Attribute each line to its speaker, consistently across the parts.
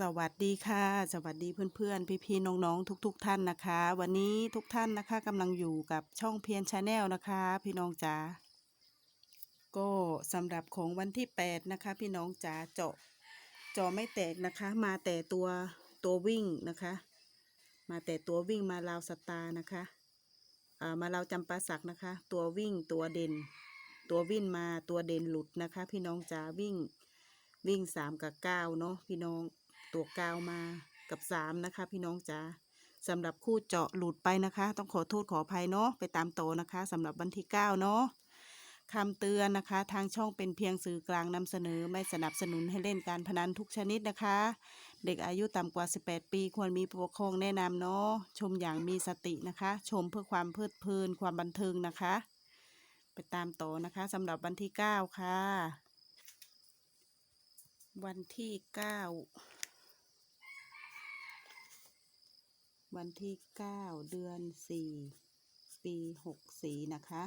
Speaker 1: สวัสดีค่ะ สวัสดีเพื่อนๆ พี่ๆน้องๆ ทุก ๆ ท่านนะคะ วันนี้ทุกท่านนะคะกำลังอยู่กับช่องเพียนชาแนลนะคะ พี่น้องจ๋าก็สำหรับของวันที่ 8 นะคะ พี่น้องจ๋าเจาะเจาะไม่แตกนะคะ มาแต่ตัวตัววิ่งนะคะ มาแต่ตัววิ่งมาลาวสตาร์นะคะอ่ามาลาวจำปาสักนะคะ ตัววิ่งตัวเด่น ตัววิ่งมาตัวเด่นหลุดนะคะ พี่น้องจ๋าวิ่งวิ่งสามกับเก้าเนาะพี่น้อง ตัวกาวมากับ 3 นะคะ พี่น้องจ๋าสำหรับคู่เจาะหลุดไปนะคะ ต้องขอโทษขออภัยเนาะไปตามโตนะคะสำหรับวันที่9เนาะคำเตือนนะคะ ทางช่องเป็นเพียงสื่อกลางนำเสนอไม่สนับสนุนให้เล่นการพนันทุกชนิดนะคะ เด็กอายุต่ำกว่า 18 ปี ควรมีผู้ปกครองแนะนำเนาะชมอย่างมีสตินะคะ ชมเพื่อความเพลิดเพลินความบันเทิงนะคะ ไปตามโตนะคะสำหรับวันที่ 9 ค่ะ วันที่ 9 วันที่เก้าเดือนสี่ปีหกสี่นะคะ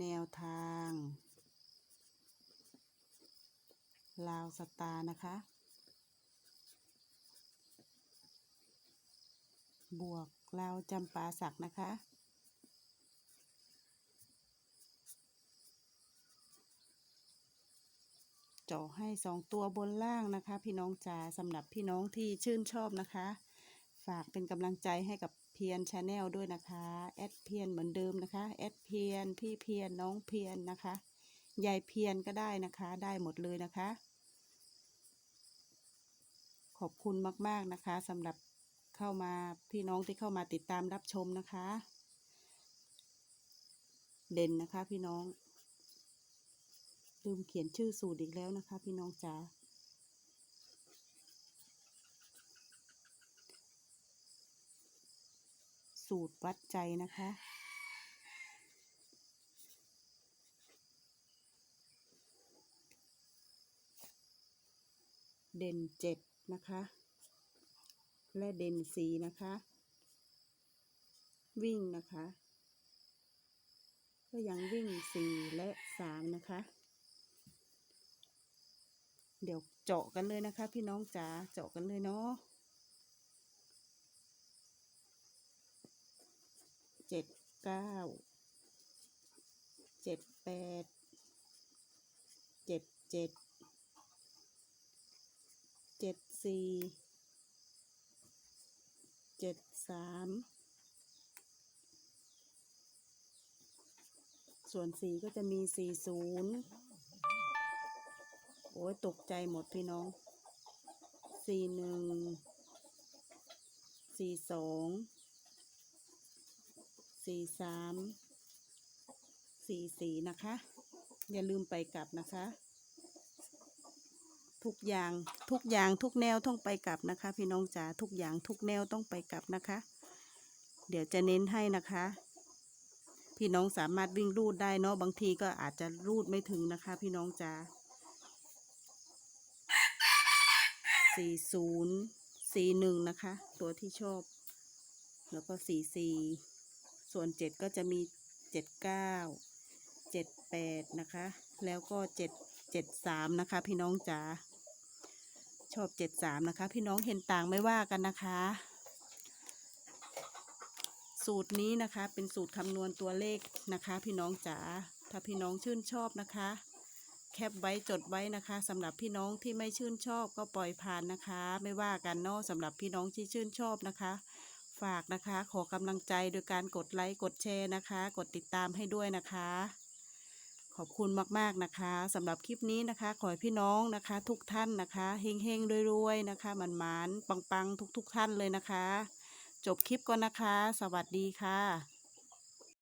Speaker 1: แนวทางลาวสตาร์นะคะ บวกลาวจำปาสักนะคะจาะให้สองตัวบนล่างนะคะ พี่น้องจ๋าสำหรับพี่น้องที่ชื่นชอบนะคะ ฝากเป็นกำลังใจให้กับเพียนชาแนลด้วยนะคะแอดเพียนเหมือนเดิมนะคะแอดเพียนพี่เพียนน้องเพียนนะคะยายเพียนก็ได้นะคะ ได้หมดเลยนะคะ ขอบคุณมาก ๆนะคะสำหรับเข้ามาพี่น้องที่เข้ามาติดตามรับชมนะคะ เด่นนะคะพี่น้องลืมเขียนชื่อสูตรอีกแล้วนะคะ พี่น้องจ๋า สูตรวัดใจนะคะ เด่นเจ็ดนะคะ และเด่นสีนะคะ วิ่งนะคะ ก็ยังวิ่งสี่และสามนะคะ เดี๋ยวเจาะกันเลยนะคะ พี่น้องจ๋าเจาะกันเลยเนาะ เจ็ดเก้าเจ็ดแปดเจ็ดเจ็ดเจ็ดสี่เจ็ดสามส่วนสี่ก็จะมีสี่ศูนย์โอ้ยตกใจหมดพี่น้องสี่หนึ่งสี่สอง สี่สามสี่สี่นะคะ อย่าลืมไปกลับนะคะ ทุกอย่างทุกอย่างทุกแนวต้องไปกลับนะคะ พี่น้องจ๋าทุกอย่างทุกแนวต้องไปกลับนะคะ เดี๋ยวจะเน้นให้นะคะ พี่น้องสามารถวิ่งรูดได้เนาะบางทีก็อาจจะรูดไม่ถึงนะคะ พี่น้องจ๋าสี่ศูนย์สี่หนึ่งนะคะ ตัวที่ชอบ แล้วก็สี่สี่ ส่วนเจ็ดก็จะมีเจ็ดเก้าเจ็ดแปดนะคะ แล้วก็เจ็ดเจ็ดสามนะคะ พี่น้องจ๋าชอบเจ็ดสามนะคะ พี่น้องเห็นต่างไม่ว่ากันนะคะ สูตรนี้นะคะเป็นสูตรคำนวณตัวเลขนะคะ พี่น้องจ๋าถ้าพี่น้องชื่นชอบนะคะแคปไว้จดไว้นะคะสำหรับพี่น้องที่ไม่ชื่นชอบก็ปล่อยผ่านนะคะ ไม่ว่ากันเนาะสำหรับพี่น้องที่ชื่นชอบนะคะ ฝากนะคะ ขอกำลังใจโดยการกดไลค์กดแชร์นะคะ กดติดตามให้ด้วยนะคะ ขอบคุณมากๆนะคะสำหรับคลิปนี้นะคะ ขอให้พี่น้องนะคะ ทุกท่านนะคะเฮงๆรวยๆนะคะมันมานๆปังๆ ทุกๆ ท่านเลยนะคะ จบคลิปก่อนนะคะ สวัสดีค่ะ